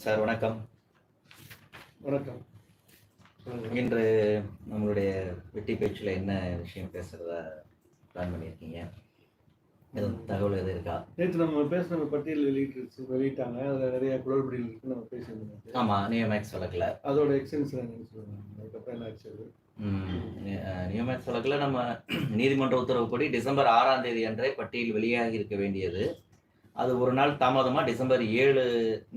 Sir வணக்கம். வணக்கம். இன்று நம்மளுடைய வெட்டி பேச்சில் என்ன விஷயம் பேசுறதா பிளான் பண்ணியிருக்கீங்க? எதுவும் தகவல் எதுவும் இருக்கா? நேற்று நம்ம பேசின பட்டியல் வெளியிட்டு வெளியிட்டாங்க. அதில் நிறைய குளறுபடிகள் இருக்கு நம்ம பேசியிருந்தோம் ஆமாம் நியோமேக்ஸ் வழக்கில். அதோட எக்ஸ்டென்ஷன் என்னன்னு சொல்லுவாங்க அதுக்கப்புறம் என்ன ஆச்சு? நியோமேக்ஸ் வழக்கில் நம்ம நீதிமன்ற உத்தரவுப்படி டிசம்பர் ஆறாம் தேதி அன்றே பட்டியல் வெளியாகி இருக்க வேண்டியது. அது ஒரு நாள் தாமதமாக டிசம்பர் ஏழு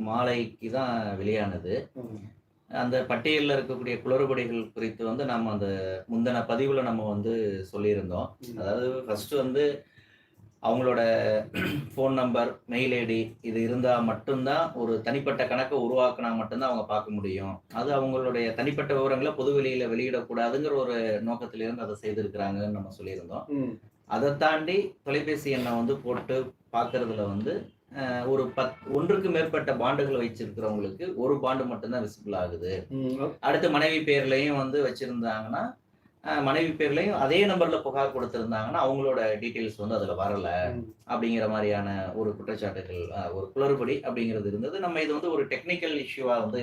மாலைக்கு தான் வெளியானது. அந்த பட்டியலில் இருக்கக்கூடிய குளறுபடிகள் குறித்து வந்து நம்ம அந்த முந்தின பதிவில் நம்ம வந்து சொல்லியிருந்தோம். அதாவது ஃபர்ஸ்ட் வந்து அவங்களோட ஃபோன் நம்பர் மெயில் ஐடி இது இருந்தால் மட்டும்தான் ஒரு தனிப்பட்ட கணக்கை உருவாக்கினா மட்டும்தான் அவங்க பார்க்க முடியும் அது அவங்களுடைய தனிப்பட்ட விவரங்களை பொது வெளியில வெளியிடக்கூடாதுங்கிற ஒரு நோக்கத்திலிருந்து அதை செய்திருக்கிறாங்கன்னு நம்ம சொல்லியிருந்தோம். அதை தாண்டி தொலைபேசி எண்ணை வந்து போட்டு பார்க்கறதுல வந்து ஒரு பத் ஒன்றுக்கு மேற்பட்ட பாண்டுகள் வச்சிருக்கிறவங்களுக்கு ஒரு பாண்டு மட்டும்தான் விசிபிள் ஆகுது. அடுத்து மனைவி பேர்லையும் வந்து வச்சிருந்தாங்கன்னா மனைவி பேர்லையும் அதே நம்பர்ல புகார் கொடுத்திருந்தாங்கன்னா அவங்களோட டீட்டெயில்ஸ் வந்து அதுல வரல. அப்படிங்கிற மாதிரியான ஒரு குற்றச்சாட்டுகள் ஒரு குளறுபடி அப்படிங்கிறது இருந்தது நம்ம இது வந்து ஒரு டெக்னிக்கல் இஷ்யூவா வந்து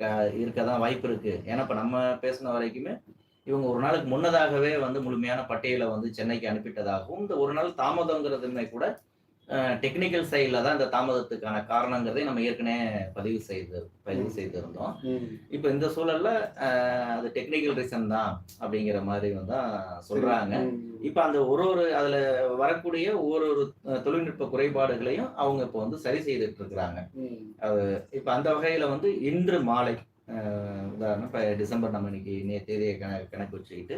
அஹ், இருக்கதான் வாய்ப்பு இருக்கு ஏன்னா இப்ப நம்ம பேசின வரைக்குமே இவங்க ஒரு நாளுக்கு முன்னதாகவே வந்து முழுமையான பட்டியலை வந்து சென்னைக்கு அனுப்பிட்டதாகவும் இந்த ஒரு நாள் தாமதங்கிறதுமே கூட டெக்னிக்கல் சைடில் தான் இந்த தாமதத்துக்கான காரணங்கிறதை நம்ம ஏற்கனவே பதிவு செய்து பதிவு செய்திருந்தோம். இப்போ இந்த சூழல்ல அது டெக்னிக்கல் ரீசன் தான் அப்படிங்கிற மாதிரி வந்து தான் சொல்றாங்க. இப்போ அந்த ஒரு ஒரு அதுல வரக்கூடிய ஒரு ஒரு தொழில்நுட்ப குறைபாடுகளையும் அவங்க இப்போ வந்து சரி செய்துட்டு இருக்கிறாங்க ம். இப்போ அந்த வகையில வந்து இன்று மாலை உதாரணம் இப்போ டிசம்பர் நம்ம இன்னைக்கு நே தேதியை கணக்கு கணக்கு வச்சுக்கிட்டு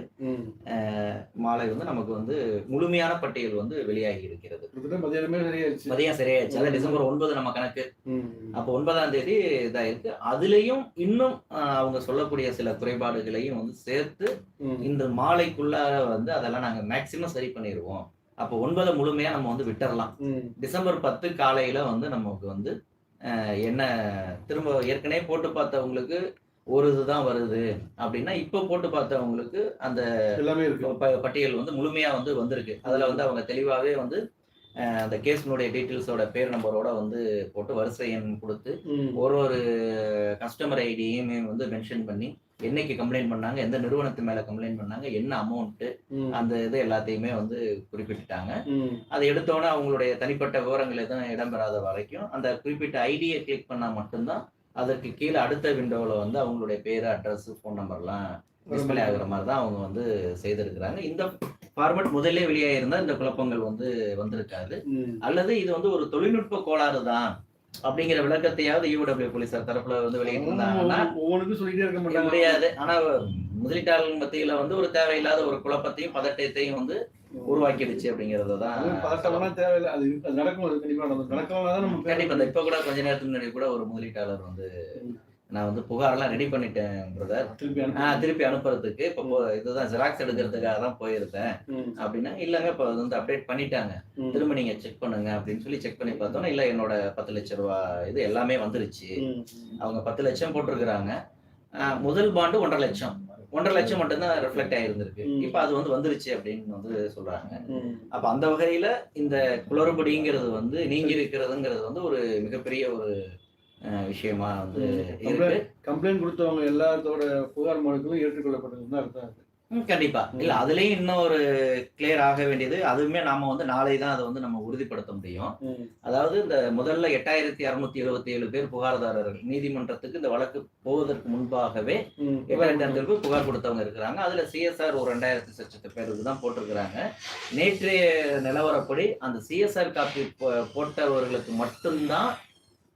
மாலை வந்து நமக்கு வந்து முழுமையான பட்டியல் வந்து வெளியாகி இருக்கிறது. சரியாயிருச்சு மதியம் சரியாயிடுச்சு. அதான் டிசம்பர் ஒன்பது நம்ம கணக்கு. அப்போ ஒன்பதாம் தேதி இதாயிருக்கு. அதுலயும் இன்னும் அவங்க சொல்லக்கூடிய சில குறைபாடுகளையும் வந்து சேர்த்து. இந்த மாலைக்குள்ளார வந்து அதெல்லாம் நாங்க மேக்சிமம் சரி பண்ணிடுவோம் அப்போ ஒன்பதை முழுமையா நம்ம வந்து விட்டுறலாம். டிசம்பர் பத்து காலையில வந்து நமக்கு வந்து என்ன திரும்ப ஏற்கனவே போட்டு பார்த்தவங்களுக்கு ஒரு இதுதான் வருது. அப்படின்னா இப்போ போட்டு பார்த்தவங்களுக்கு அந்த எல்லாமே பட்டியல் வந்து முழுமையா வந்து வந்திருக்கு. அதுல வந்து அவங்க தெளிவாவே வந்து அந்த கேஸினுடைய டீட்டெயில்ஸோட பேர் நம்பரோட வந்து போட்டு வரிசை எண் கொடுத்து. ஒரு ஒரு கஸ்டமர் ஐடியுமே வந்து மென்ஷன் பண்ணி என்னைக்கு கம்ப்ளைண்ட் பண்ணாங்க எந்த நிறுவனத்து மேல கம்ப்ளைண்ட் பண்ணாங்க என்ன அமௌண்ட். அந்த இது எல்லாத்தையுமே வந்து குறிப்பிட்டுட்டாங்க ம். அதை எடுத்தோன்னே அவங்களுடைய தனிப்பட்ட விவரங்கள் எதுவும் இடம்பெறாத வரைக்கும் அந்த குறிப்பிட்ட ஐடியை கிளிக் பண்ணா மட்டும்தான் அதற்கு கீழே அடுத்த விண்டோவில் வந்து அவங்களுடைய பேர் அட்ரஸ் ஃபோன் நம்பர்லாம் டிஸ்பிளே ஆகுற மாதிரி தான் அவங்க வந்து செய்திருக்கிறாங்க இந்த ஃபார்மட் முதல்ல வெளியாயிருந்தா இந்த குழப்பங்கள் வந்து வந்திருக்காது. அல்லது இது வந்து ஒரு தொழில்நுட்ப கோளாறு தான் அப்படிங்கிற விளக்கத்தையாவது யூடபிள்யூ போலீசார் தரப்புல வந்து வெளியிட்டு இருந்தாங்கன்னா ஒவ்வொன்றுக்கும் சொல்லிட்டே இருக்க மாட்டாங்க. முடியாது. ஆனா முதலீட்டாளர்கள் மத்தியில வந்து ஒரு தேவையில்லாத ஒரு குழப்பத்தையும் பதட்டத்தையும் வந்து உருவாக்கிடுச்சு அப்படிங்கறத தான் அது பதட்டம்லாம் தேவையில்லை. அது நடக்கும் அது கண்டிப்பா நடக்கும். நடக்கலாம் நம்ம கண்டிப்பா இப்ப கூட கொஞ்ச நேரத்துக்கு முன்னாடி கூட ஒரு முதலீட்டாளர் வந்து நான் வந்து புகாரெல்லாம் ரெடி பண்ணிட்டேன் பிரதர் திருப்பி திருப்பி அனுப்புறதுக்கு இப்போ இதுதான் ஜெராக்ஸ் எடுக்கிறதுக்காக தான் போயிருந்தேன். அப்படின்னா இல்லைங்க இப்போ அது வந்து அப்டேட் பண்ணிட்டாங்க. திரும்ப நீங்க செக் பண்ணுங்க அப்படின்னு சொல்லி செக் பண்ணி பார்த்தோன்னா இல்ல என்னோட பத்து லட்ச ரூபா இது எல்லாமே வந்துருச்சு. அவங்க பத்து லட்சம் போட்டிருக்கிறாங்க முதல் பாண்டு ஒன்றரை லட்சம் ஒன்றரை லட்சம் மட்டும்தான் ரிஃப்ளெக்ட் ஆயிருந்திருக்கு. இப்போ அது வந்து வந்துருச்சு அப்படின்னு வந்து சொல்றாங்க. அப்ப அந்த வகையில இந்த குளறுபடிங்கிறது வந்து நீங்கி இருக்கிறதுங்கிறது வந்து ஒரு மிகப்பெரிய ஒரு விஷயமா வந்து கம்ப்ளைண்ட் கொடுத்தவங்க எல்லாத்தோட புகார் மனுக்களும் ஏற்றுக்கொள்ளப்பட்டதுன்னு தான் அர்த்தம் கண்டிப்பா. இல்ல அதுலயும் இன்னும் ஒரு கிளியர் ஆக வேண்டியது அதுவுமே நாம வந்து நாளை தான் அதை வந்து நம்ம உறுதிப்படுத்த முடியும். அதாவது இந்த முதல்ல எட்டாயிரத்தி அறுநூத்தி எழுபத்தி ஏழு பேர் புகார்தாரர்கள் நீதிமன்றத்துக்கு இந்த வழக்கு போவதற்கு முன்பாகவே. எட்டாயிரத்தி புகார் கொடுத்தவங்க இருக்கிறாங்க. அதுல சிஎஸ்ஆர் ஒரு ரெண்டாயிரத்தி சச்சத்து பேருக்கு தான் போட்டிருக்கிறாங்க. நேற்றைய நிலவரப்படி அந்த சிஎஸ்ஆர் காப்பி போட்டவர்களுக்கு மட்டும்தான்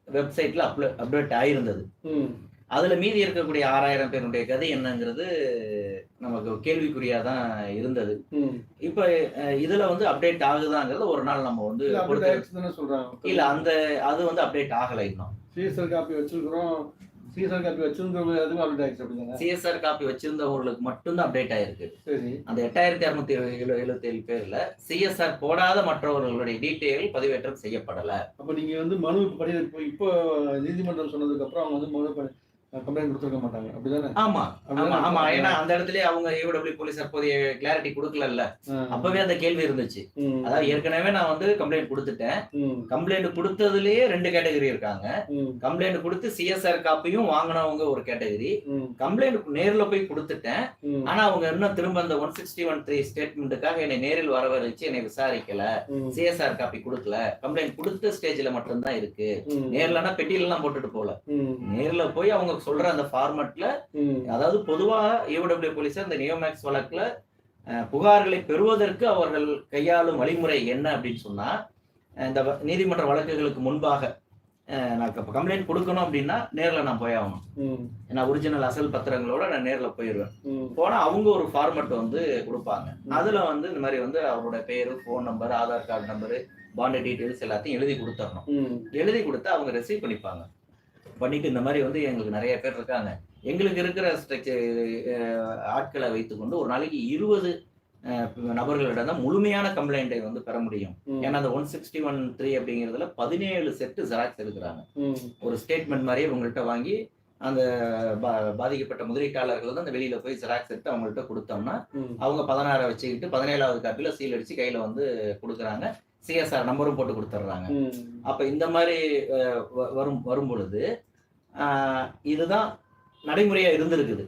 வெப்சைட்ல அப்லோ அப்டேட் ஆயிருந்தது. அதுல மீதி இருக்கக்கூடிய ஆறாயிரம் பேருடைய கதை என்னங்கிறது நமக்கு கேள்விக்குறியா தான் இருந்தது. இப்ப இதுல வந்து அப்டேட் ஆகுதாங்கிறது ஒரு நாள் நம்ம வந்து இல்ல, அந்த அது வந்து அப்டேட் ஆகல இன்னும். காப்பி வச்சிருக்கிறோம். சிஎஸ்ஆர் காப்பி வச்சிருக்கிறவங்க அதுவும் அப்டேட் ஆயிடுச்சு அப்படிதானே? சிஎஸ்ஆர் காப்பி வச்சிருந்தவங்களுக்கு மட்டும்தான் அப்டேட் ஆயிருக்கு. சரி. அந்த எட்டாயிரத்தி அறுநூத்தி எழு எழுபத்தி ஏழு பேர்ல சிஎஸ்ஆர் போடாத மற்றவர்களுடைய டீட்டெயில் பதிவேற்றம் செய்யப்படல. அப்ப நீங்க வந்து மனு படி இப்போ நீதிமன்றம் சொன்னதுக்கு அப்புறம் அவங்க வந்து மனு கம்ப்ளைண்ட் கொடுத்துருக்க மாட்டாங்க. அப்படிதானே? ஆமா ஆமா ஆமா. ஏன்னா அந்த இடத்துல அவங்க ஏடபிள்யூ போலீஸ் அப்போதைய கிளாரிட்டி கொடுக்கலல்ல. அப்பவே அந்த கேள்வி இருந்துச்சு. அதாவது ஏற்கனவே நான் வந்து கம்ப்ளைண்ட் கொடுத்துட்டேன். கம்ப்ளைண்ட் கொடுத்ததுலயே ரெண்டு கேட்டகரி இருக்காங்க. கம்ப்ளைண்ட் கொடுத்து சிஎஸ்ஆர் காப்பியும் வாங்கினவங்க ஒரு கேட்டகரி கம்ப்ளைண்ட் நேர்ல போய் கொடுத்துட்டேன். ஆனா அவங்க இன்னும் திரும்ப அந்த ஒன் சிக்ஸ்டி ஒன் த்ரீ ஸ்டேட்மெண்ட்டுக்காக என்னை நேரில் வரவழைச்சு என்னை விசாரிக்கல. சிஎஸ்ஆர் காப்பி கொடுக்கல. கம்ப்ளைண்ட் கொடுத்த ஸ்டேஜ்ல மட்டும்தான் இருக்கு. ம், நேர்லனா பெட்டியில எல்லாம் போட்டுட்டு போல. நேர்ல போய் அவங்க சொல்ற அந்த ஃபார்மட்ல அதாவது பொதுவா ஏடபிள்யூ போலீஸ் அந்த நியோமேக்ஸ் வழக்குல புகார்களை பெறுவதற்கு அவர்கள் கையாளும் வழிமுறை என்ன அப்படின்னு சொன்னா இந்த நீதிமன்ற வழக்குகளுக்கு முன்பாக நான் கம்ப்ளைண்ட் கொடுக்கணும் அப்படின்னா நேர்ல நான் போய் ஆகணும். ம், ஏன்னா ஒரிஜினல் அசல் பத்திரங்களோட நான் நேர்ல போயிடுவேன். ம், போனா அவங்க ஒரு ஃபார்மட் வந்து கொடுப்பாங்க. அதுல வந்து இந்த மாதிரி வந்து அவரோட பேரு phone number Aadhaar card number bond details எல்லாத்தையும் எழுதி கொடுத்துடணும். எழுதி கொடுத்து அவங்க ரிசீவ் பண்ணிப்பாங்க. பண்ணிட்டு இந்த மாதிரி வந்து எங்களுக்கு நிறைய பேர் இருக்காங்க. எங்களுக்கு இருக்கிற ஸ்ட்ரக்சர் ஆட்களை வைத்துக்கொண்டு ஒரு நாளைக்கு இருபது நபர்களிடம் தான் முழுமையான கம்ப்ளைண்ட்டை வந்து பெற முடியும். ஏன்னா அந்த ஒன் சிக்ஸ்டி ஒன் த்ரீ அப்படிங்கிறதுல பதினேழு செட்டு ஜெராக்ஸ் எடுக்கிறாங்க. ஒரு ஸ்டேட்மெண்ட் மாதிரியே உங்கள்கிட்ட வாங்கி அந்த பாதிக்கப்பட்ட முதலீட்டாளர்கள் வந்து அந்த வெளியில போய் ஜெராக்ஸ் எடுத்து அவங்கள்ட்ட கொடுத்தோம்னா அவங்க பதினாறை வச்சுக்கிட்டு பதினேழாவது காப்பியில சீல் அடிச்சு கையில வந்து கொடுக்குறாங்க. சிஎஸ்ஆர் நம்பரும் போட்டு கொடுத்துட்றாங்க அப்ப இந்த மாதிரி வரும் வரும் பொழுது இதுதான் நடைமுறையா இருந்திருக்குது.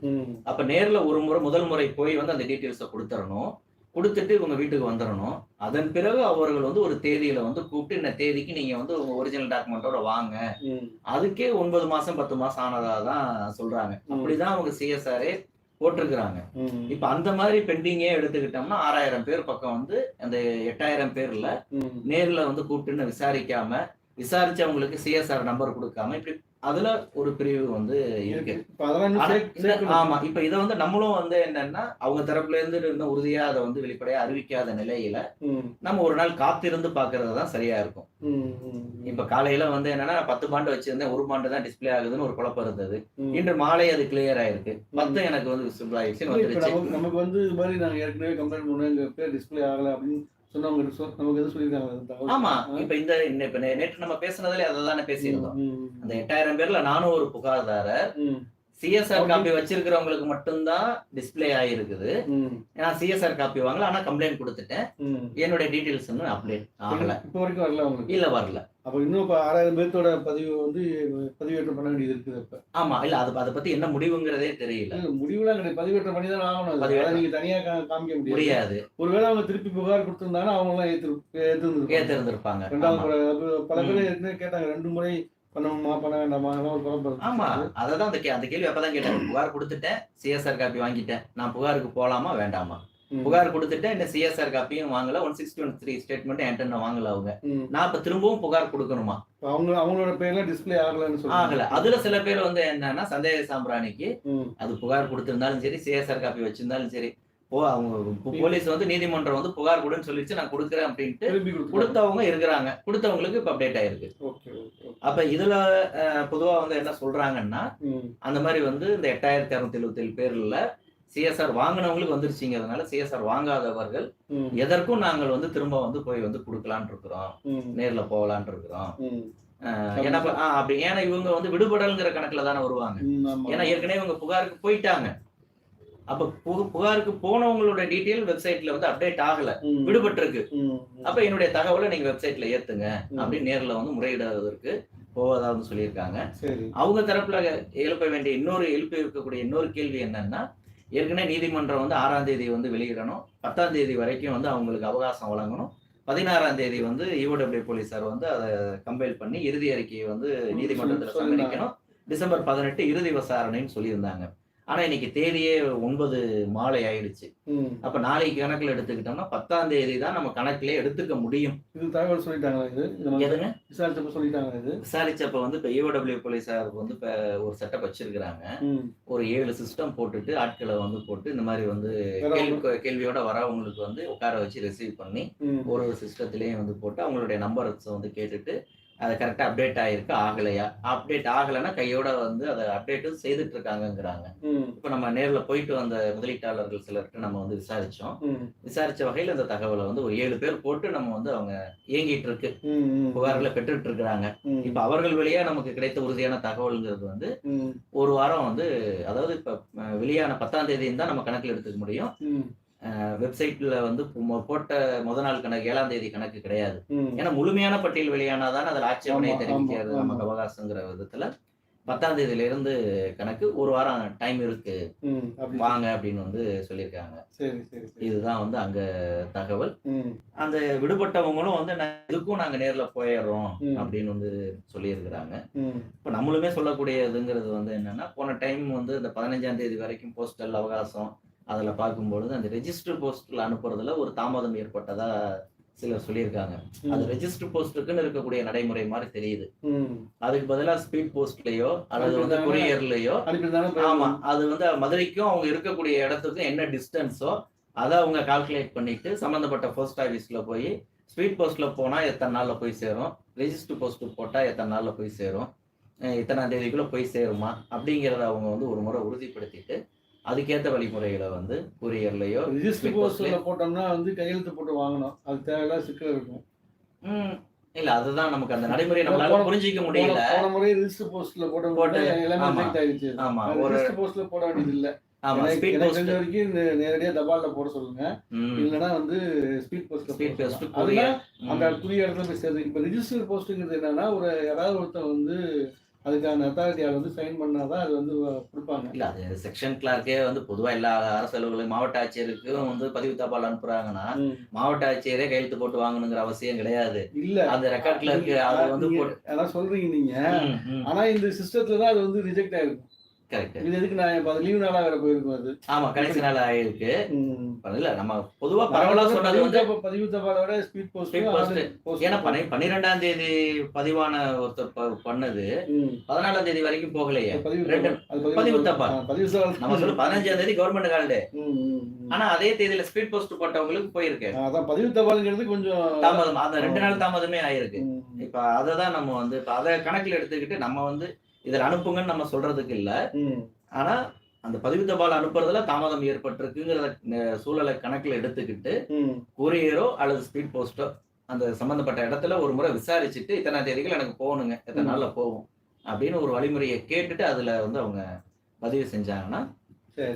அப்ப நேர்ல ஒரு முறை முதல் முறை போய் வந்து அந்த டீட்டெயில்ஸை கொடுத்துடணும் கொடுத்துட்டு இவங்க வீட்டுக்கு வந்துடணும் அதன் பிறகு அவர்கள் வந்து ஒரு தேதியில வந்து கூப்பிட்டு இந்த தேதிக்கு நீங்க வந்து உங்க ஒரிஜினல் டாக்குமெண்டோட வாங்க. அதுக்கே ஒன்பது மாசம் பத்து மாசம் ஆனதா தான் சொல்றாங்க அப்படிதான் அவங்க சிஎஸ்ஆரே போட்டிருக்கிறாங்க. இப்ப அந்த மாதிரி பெண்டிங்கே எடுத்துக்கிட்டோம்னா ஆறாயிரம் பேர் பக்கம் வந்து அந்த எட்டாயிரம் பேர்ல நேர்ல வந்து கூப்பிட்டுன்னு விசாரிக்காம விசாரிச்சவங்களுக்கு சிஎஸ்ஆர் நம்பர் கொடுக்காம இப்படி அதுல ஒரு பிரிவு வந்து இருக்கு. ஆமா இப்ப இதை வந்து நம்மளும் வந்து என்னன்னா அவங்க தரப்புல இருந்து இன்னும் உறுதியா அதை வந்து வெளிப்படையா அறிவிக்காத நிலையில நம்ம ஒரு நாள் காத்திருந்து பாக்குறது தான் சரியா இருக்கும். இப்ப காலையில வந்து என்னன்னா பத்து பாண்டு வச்சிருந்தேன் ஒரு பாண்டு தான் டிஸ்ப்ளே ஆகுதுன்னு ஒரு குழப்பம் இருந்தது. இன்று மாலை அது கிளியர் ஆயிருக்கு. பத்து எனக்கு வந்து விசிபிள் இப்ப வந்துருச்சு. நமக்கு வந்து இது மாதிரி நாங்க ஏற்கனவே கம்ப்ளைண்ட் எங்க பேர் டிஸ்ப்ளே ஆகல அப்படின்னு ஆமா? இப்ப இந்த இப்ப நேற்று நம்ம பேசுனதுல அதை தானே பேசியிருந்தோம். அந்த எட்டாயிரம் பேர்ல நானும் ஒரு புகார்தாரர். சிஎஸ்ஆர் காப்பி வச்சிருக்கிறவங்களுக்கு மட்டும்தான் டிஸ்ப்ளே ஆயிருக்குது. நான் சிஎஸ்ஆர் காப்பி வாங்கல ஆனா கம்ப்ளைண்ட் கொடுத்துட்டேன். என்னுடைய டீடைல்ஸ் இன்னும் அப்டேட் ஆகல. இப்ப வரைக்கும் வரல இல்ல வரல. அப்ப இன்னும் இப்ப ஆறாயிரம் பேர்த்தோட பதிவு வந்து பதிவேற்றம் பண்ண வேண்டியது இருக்குது இப்ப. ஆமா இல்ல அது அதை பத்தி என்ன முடிவுங்கிறதே தெரியல. முடிவுலாம் கிடையாது. பதிவேற்றம் பண்ணி தான் ஆகணும் அது. பதிவேற்றம். அதை நீங்க தனியா கா- காமிக்க முடியாது. முடியாது. ஒருவேளை அவங்க திருப்பி புகார் கொடுத்திருந்தாங்கன்னா அவங்க எல்லாம் ஏத்து ஏத்து ஏத்திருந்திருப்பாங்க. ரெண்டாவது அது பல பேர் ஏற்கனவே கேட்டாங்க ரெண்டு முறை பண்ணணுமா பண்ண வேண்டாமா? ஒரு குழப்பம் ஆமா இருந்துச்சு. அததான் அந்த அந்த கேள்வி அப்பதான் கேட்டேன். புகார் கொடுத்துட்டேன் சிஎஸ்ஆர் காப்பி வாங்கிட்டேன். நான் புகாருக்கு போலாமா வேண்டாமா? புகார் கொடுத்துட்டேன் இந்த சிஎஸ்ஆர் காப்பியும் வாங்கல. One sixty one three statement என்கிட்ட வாங்கல அவங்க. நான் இப்ப திரும்பவும் புகார் கொடுக்கணுமா? அவங்க அவங்களோட பேர்ல டிஸ்ப்ளே ஆகலன்னு ஆகல. அதுல சில பேர் வந்து என்னன்னா சந்தேக சாம்பிராணிக்கு அது புகார் கொடுத்திருந்தாலும் சரி சிஎஸ்ஆர் காப்பி வச்சிருந்தாலும் சரி போ அவங்க போலீஸ் வந்து நீதிமன்றம் வந்து புகார் கொடுன்னு சொல்லிச்சு நான் கொடுக்குறேன் அப்படின்ட்டு கொடுத்தவங்க இருக்கிறாங்க. கொடுத்தவங்களுக்கு இப்ப அப்டேட் ஆயிருக்கு. அப்ப இதுல பொதுவா வந்து என்ன சொல்றாங்கன்னா அந்த மாதிரி வந்து இந்த எட்டாயிரத்தி அறுநூத்தி எழுபத்தி ஏழு பேர்ல சிஎஸ்ஆர் வாங்கினவங்களுக்கு வந்துருச்சுங்கிறதுனால சிஎஸ்ஆர் வாங்காதவர்கள் எதற்கும் நாங்கள் வந்து திரும்ப வந்து போய் வந்து கொடுக்கலான் இருக்கிறோம். நேர்ல போகலான் இருக்கிறோம். ஏன்னா அப்படி ஏன்னா இவங்க வந்து விடுபடல்ங்கிற கணக்குல தானே வருவாங்க. ஏன்னா ஏற்கனவே இவங்க புகாருக்கு போயிட்டாங்க. அப்ப புகாருக்கு போனவங்களோட டீட்டெயில் வெப்சைட்ல வந்து அப்டேட் ஆகல. ம், ம், அப்ப என்னுடைய தகவலை நீங்க வெப்சைட்ல ஏத்துங்க. அப்படின்னு நேர்ல வந்து முறையிடுவதற்கு போவதா வந்து சொல்லியிருக்காங்க அவங்க தரப்புல எழுப்ப வேண்டிய இன்னொரு எழுப்பி இருக்கக்கூடிய இன்னொரு கேள்வி என்னன்னா ஏற்கனவே நீதிமன்றம் வந்து ஆறாம் தேதி வந்து வெளியிடணும். பத்தாம் தேதி வரைக்கும் வந்து அவங்களுக்கு அவகாசம் வழங்கணும். பதினாறாம் தேதி வந்து ஈஓடபிள்யூ போலீசார் வந்து அதை கம்பைல் பண்ணி இறுதி அறிக்கையை வந்து நீதிமன்றத்தில். சமர்ப்பிக்கணும். டிசம்பர் பதினெட்டு இறுதி விசாரணைன்னு சொல்லியிருந்தாங்க. ஆனா இன்னைக்கு தேதியே ஒன்பது மாலை ஆயிடுச்சு. அப்ப நாளைக்கு கணக்குல எடுத்துக்கிட்டோம்னா பத்தாம் தேதி தான் நம்ம கணக்கிலே எடுத்துக்க முடியும். இது தகவல் சொல்லிட்டாங்களா இது? எதுங்க? விசாரிச்சப்ப சொல்லிட்டாங்களா இது? விசாரிச்சப்ப வந்து இப்ப ஈஓடபிள்யூ போலீசாருக்கு வந்து இப்ப ஒரு செட்டப் வச்சிருக்கிறாங்க. ஒரு ஏழு சிஸ்டம் போட்டுட்டு ஆட்களை வந்து போட்டு இந்த மாதிரி வந்து கேள்வி கேள்வியோட வரவங்களுக்கு வந்து உட்கார வச்சு ரிசீவ் பண்ணி ஒரு ஒரு சிஸ்டத்திலேயே வந்து போட்டு அவங்களுடைய நம்பர்ஸ் வந்து கேட்டுட்டு அது கரெக்டாக அப்டேட் ஆகிருக்கு ஆகலையா? அப்டேட் ஆகலைன்னா கையோட வந்து அதை அப்டேட்டும் செய்துட்டு இருக்காங்கங்கிறாங்க ம். இப்போ நம்ம நேரில் போயிட்டு வந்த முதலீட்டாளர்கள் சிலர்கிட்ட நம்ம வந்து விசாரிச்சோம். விசாரிச்ச வகையில் இந்த தகவலை வந்து ஒரு ஏழு பேர் போட்டு நம்ம வந்து அவங்க இயங்கிட்டு இருக்கு புகார்களை பெற்றுட்டு இருக்கிறாங்க இப்போ அவர்கள் வழியா நமக்கு கிடைத்த உறுதியான தகவல்ங்கிறது வந்து ஒரு வாரம் வந்து அதாவது இப்போ வெளியான பத்தாம் தேதின்னு தான் நம்ம கணக்கில் எடுத்துக்க முடியும். வெப்சைட்ல வந்து போட்ட முத நாள் கணக்கு ஏழாம் தேதி கணக்கு கிடையாது. ஏன்னா முழுமையான பட்டியல் வெளியானாதான் அதில் ஆட்சேபனை தெரிவிக்கிறது நமக்கு அவகாசங்கிற விதத்துல. பத்தாம் தேதியில இருந்து கணக்கு ஒரு வாரம் டைம் இருக்கு. வாங்க அப்படின்னு வந்து சொல்லியிருக்காங்க. இதுதான் வந்து அங்க தகவல். அந்த விடுபட்டவங்களும் வந்து இதுக்கும் நாங்க நேர்ல போயிடுறோம். அப்படின்னு வந்து சொல்லியிருக்கிறாங்க. இப்போ நம்மளுமே சொல்லக்கூடியதுங்கிறது வந்து என்னன்னா போன டைம் வந்து இந்த பதினஞ்சாம் தேதி வரைக்கும் போஸ்டல் அவகாசம் அதில் பார்க்கும்பொழுது அந்த ரெஜிஸ்டர் போஸ்ட்ல அனுப்புறதுல ஒரு தாமதம் ஏற்பட்டதா சிலர் சொல்லியிருக்காங்க. அது ரெஜிஸ்டர் போஸ்ட்டுக்குன்னு இருக்கக்கூடிய நடைமுறை மாதிரி தெரியுது. அதுக்கு பதிலாக ஸ்பீட் போஸ்ட்லயோ அல்லது வந்து. கொரியர்லயோ ஆமா அது வந்து மதுரைக்கும் அவங்க இருக்கக்கூடிய இடத்துக்கும் என்ன டிஸ்டன்ஸோ அதை அவங்க கால்குலேட் பண்ணிட்டு சம்மந்தப்பட்ட போஸ்ட் ஆஃபீஸ்ல போய் ஸ்பீட் போஸ்ட்ல போனா எத்தனை நாள்ல போய் சேரும்? ரெஜிஸ்டர் போஸ்ட் போட்டா எத்தனை நாள்ல போய் சேரும்? இத்தனாம் தேதிக்குள்ள போய் சேருமா? அப்படிங்கிறத அவங்க வந்து ஒரு முறை உறுதிப்படுத்திட்டு அதுக்கேற்ற வழிமுறைகளை வந்து கொரியர்லயோ ரிஜிஸ்டர் போஸ்ட்ல போட்டோம்னா வந்து கையெழுத்து போட்டு வாங்கணும். அது தேவையில்லாத சிக்கல் இருக்கும். ம், இல்ல அதுதான் நமக்கு அந்த நடைமுறை நம்மளால புரிஞ்சிக்க முடியல. போன முறை ரிஜிஸ்டர் போஸ்ட்ல போட்ட போட்டு, எல்லாமே. ரிஜெக்ட் ஆயிடுச்சு. ஆமா ஒரு ரிஜிஸ்டர் போஸ்ட்ல போட வேண்டியது இல்ல ஆமா ஸ்பீட் போஸ்ட் வரைக்கும் நேரடியா தபால்ல போட சொல்லுங்க. இல்லனா வந்து ஸ்பீட் போஸ்ட்ல ஸ்பீட் போஸ்ட் அந்த குறிய இடத்துல போய் சேருது. இப்ப ரிஜிஸ்டர் போஸ்ட்ங்கிறது என்னன்னா ஒரு யாராவது ஒருத்தன் வந்து அதுக்கான அத்தாரிட்டியால் வந்து சைன் பண்ணாதான் அது வந்து கொடுப்பாங்க. இல்ல அது செக்ஷன் கிளார்க்கே வந்து பொதுவா எல்லா அரசு அலுவலகம் மாவட்ட ஆட்சியருக்கும் வந்து பதிவு தபால் அனுப்புறாங்கன்னா. மாவட்ட ஆட்சியரே கையெழுத்து போட்டு வாங்கணுங்கிற அவசியம் கிடையாது. இல்ல. அந்த ரெக்கார்ட் கிளர்க்கு அது வந்து அதான் சொல்றீங்க நீங்க. ஆனா இந்த சிஸ்டத்துல தான் அது வந்து ரிஜெக்ட் ஆயிருக்கும் இது எதுக்கு நான் இப்ப லீவ் நாளா வேற போயிருக்கும் அது ஆமா கடைசி நாள் ஆயிருக்கு. இல்ல நம்ம பொதுவா பரவலா சொன்னது பதிவு வந்து தபா- பதிவு தபாலோட ஸ்பீட் போஸ்ட். ஏன்னா பனி பன்னிரெண்டாம் தேதி பதிவான ஒருத்தர் பண்ணது பதினாலாம் தேதி வரைக்கும் போகலையே பதிவு தபால். பதிவு தபால். தபால். நம்ம சொல்ல பதினஞ்சாம் தேதி கவர்மெண்ட் ஹாலிடே. ஆனா அதே தேதியில ஸ்பீட் போஸ்ட் போட்டவங்களுக்கு போயிருக்கு அதான் பதிவு தபாலுங்கிறது கொஞ்சம் தாமதம் அந்த ரெண்டு நாள் தாமதமே ஆயிருக்கு இப்ப அதை தான் நம்ம வந்து அதை கணக்கில் எடுத்துக்கிட்டு நம்ம வந்து இதில் அனுப்புங்கன்னு நம்ம சொல்றதுக்கு இல்ல. ஆனா அந்த பதிவு தபால் அனுப்புறதுல தாமதம் ஏற்பட்டிருக்குங்கிற சூழலை கணக்கில் எடுத்துக்கிட்டு கொரியரோ அல்லது ஸ்பீட் போஸ்டோ அந்த சம்பந்தப்பட்ட இடத்துல ஒரு முறை விசாரிச்சுட்டு இத்தனை தேதிகள் எனக்கு போகணுங்க எத்தனை. நாள்ல போகும் அப்படின்னு ஒரு வழிமுறையை கேட்டுட்டு அதுல வந்து அவங்க பதிவு செஞ்சாங்கன்னா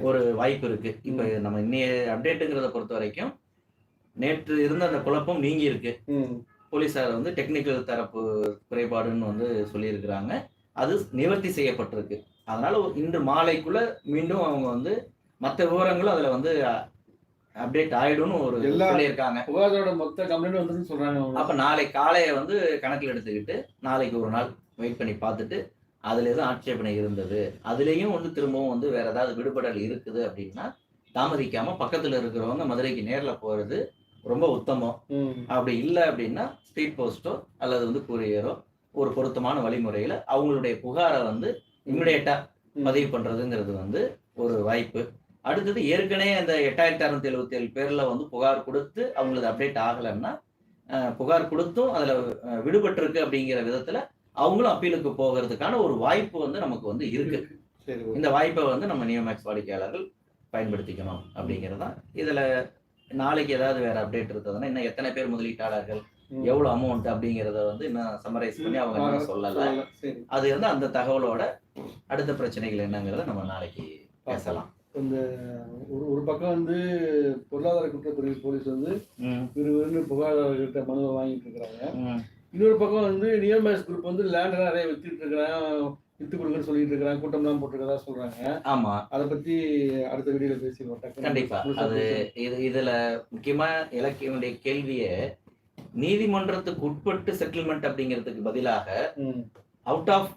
ஒரு வாய்ப்பு இருக்கு. இப்ப நம்ம இன்னைய அப்டேட்டுங்கிறத பொறுத்த வரைக்கும் நேற்று இருந்த அந்த குழப்பம் நீங்கி இருக்கு. ம், போலீசார் வந்து டெக்னிக்கல் தரப்பு குறைபாடுன்னு வந்து சொல்லியிருக்கிறாங்க. அது நிவர்த்தி செய்யப்பட்டிருக்கு. அதனால இன்று மாலைக்குள்ள மீண்டும் அவங்க வந்து மற்ற விவரங்களும் அதுல வந்து அப்டேட் ஆயிடும்னு ஒரு சொல்லியிருக்காங்க. மொத்த கம்ப்ளைண்ட் வந்துருன்னு சொல்றாங்க. அப்ப நாளை காலையை வந்து கணக்கில் எடுத்துக்கிட்டு நாளைக்கு ஒரு நாள் வெயிட் பண்ணி பார்த்துட்டு அதுல எதுவும் ஆட்சேபனை இருந்தது. அதுலயும் வந்து திரும்பவும் வந்து வேற ஏதாவது விடுபடல் இருக்குது அப்படின்னா தாமதிக்காம பக்கத்துல இருக்கிறவங்க மதுரைக்கு நேர்ல போறது ரொம்ப உத்தமம். அப்படி இல்லை அப்படின்னா ஸ்பீட் போஸ்ட்டோ அல்லது வந்து கூரியரோ ஒரு பொருத்தமான வழிமுறையில அவங்களுடைய புகாரை வந்து இமிடியேட்டா ம். பதிவு பண்றதுங்கிறது வந்து ஒரு வாய்ப்பு அடுத்தது ஏற்கனவே அந்த எட்டாயிரத்தி அறுநூத்தி எழுபத்தி ஏழு பேர்ல வந்து புகார் கொடுத்து அவங்களுக்கு அப்டேட் ஆகலைன்னா புகார் கொடுத்தும் அதுல விடுபட்டிருக்கு அப்படிங்கிற விதத்துல அவங்களும் அப்பீலுக்கு போகிறதுக்கான ஒரு வாய்ப்பு வந்து நமக்கு வந்து இருக்கு. இந்த வாய்ப்பை வந்து நம்ம நியோமேக்ஸ் வாடிக்கையாளர்கள் பயன்படுத்திக்கணும் அப்படிங்கிறதான் இதுல நாளைக்கு ஏதாவது வேற அப்டேட் இருக்குதுன்னா இன்னும் எத்தனை பேர் முதலீட்டாளர்கள். எவ்வளவு அமௌண்ட் அப்படிங்கறத வந்து இன்னும் சம்மரைஸ் பண்ணி அவங்க இன்னும் சொல்லல. அது வந்து அந்த தகவலோட அடுத்த பிரச்சனைகள் என்னங்கிறத நம்ம நாளைக்கு பேசலாம். இந்த ஒரு ஒரு பக்கம் வந்து பொருளாதார குற்றப்பிரிவு போலீஸ் வந்து விறுவிறுன்னு புகார்கிட்ட மனுவை வாங்கிட்டு இருக்கிறாங்க. இன்னொரு பக்கம் வந்து நியமேஸ் குரூப் வந்து லேண்ட் நிறைய வித்துட்டு இருக்கிறான் வித்து கொடுங்கன்னு சொல்லிட்டு இருக்கிறான் கூட்டம்லாம் போட்டுருக்கதா சொல்றாங்க. ஆமா. அதை பத்தி அடுத்த வீடியோல பேசிடுவோம். கண்டிப்பா. அது. இது இதுல முக்கியமா இலக்கியனுடைய கேள்வியே நீதிமன்றத்துக்கு உட்பட்டு செட்டில்மெண்ட் அப்படிங்கிறதுக்கு பதிலாக அவுட் ஆஃப்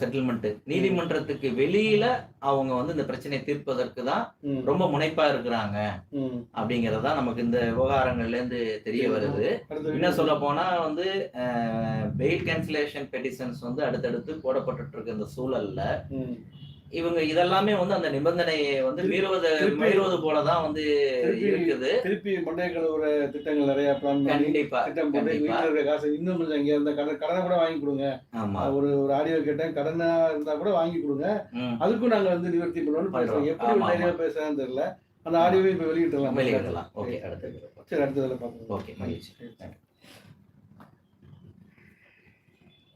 செட்டில்மெண்ட் நீதிமன்றத்துக்கு வெளியில அவங்க வந்து இந்த பிரச்சனையை தீர்ப்பதற்கு தான் ரொம்ப முனைப்பா இருக்கிறாங்க. அப்படிங்கறதா நமக்கு இந்த விவகாரங்கள்ல இருந்து தெரிய வருது. வீடியோ சொல்ல போனா வந்து பெயில் கேன்சலேஷன் பெட்டிஷன்ஸ் வந்து அடுத்தடுத்து போடப்பட்டுட்டு இருக்க இந்த சூழல்ல இவங்க இதெல்லாமே வந்து அந்த நிபந்தனையை வந்து மீறுவது மீறுவது போலதான் வந்து இருக்குது. திருப்பி மண்டைய கழுவுற திட்டங்கள் நிறைய பிளான் கண்டிப்பா திட்டம் போட்டு. வீட்டில் காசு இன்னும் கொஞ்சம் இங்க இருந்த கடன் கடனை கூட வாங்கி கொடுங்க. ஆமா. ஒரு ஒரு ஆடியோ கேட்டேன் கடனா இருந்தா கூட வாங்கி கொடுங்க. அதுக்கும் நாங்க வந்து நிவர்த்தி பண்ணுவோம்னு பண்றோம். பேசுறோம். எப்படி தைரியமா பேசுறான்னு தெரியல. அந்த ஆடியோவை இப்ப வெளியிட்டலாம் வெளியிடலாம். ஓகே அடுத்தது சரி அடுத்ததுல பாப்போம் ஓகே மகிழ்ச்சி.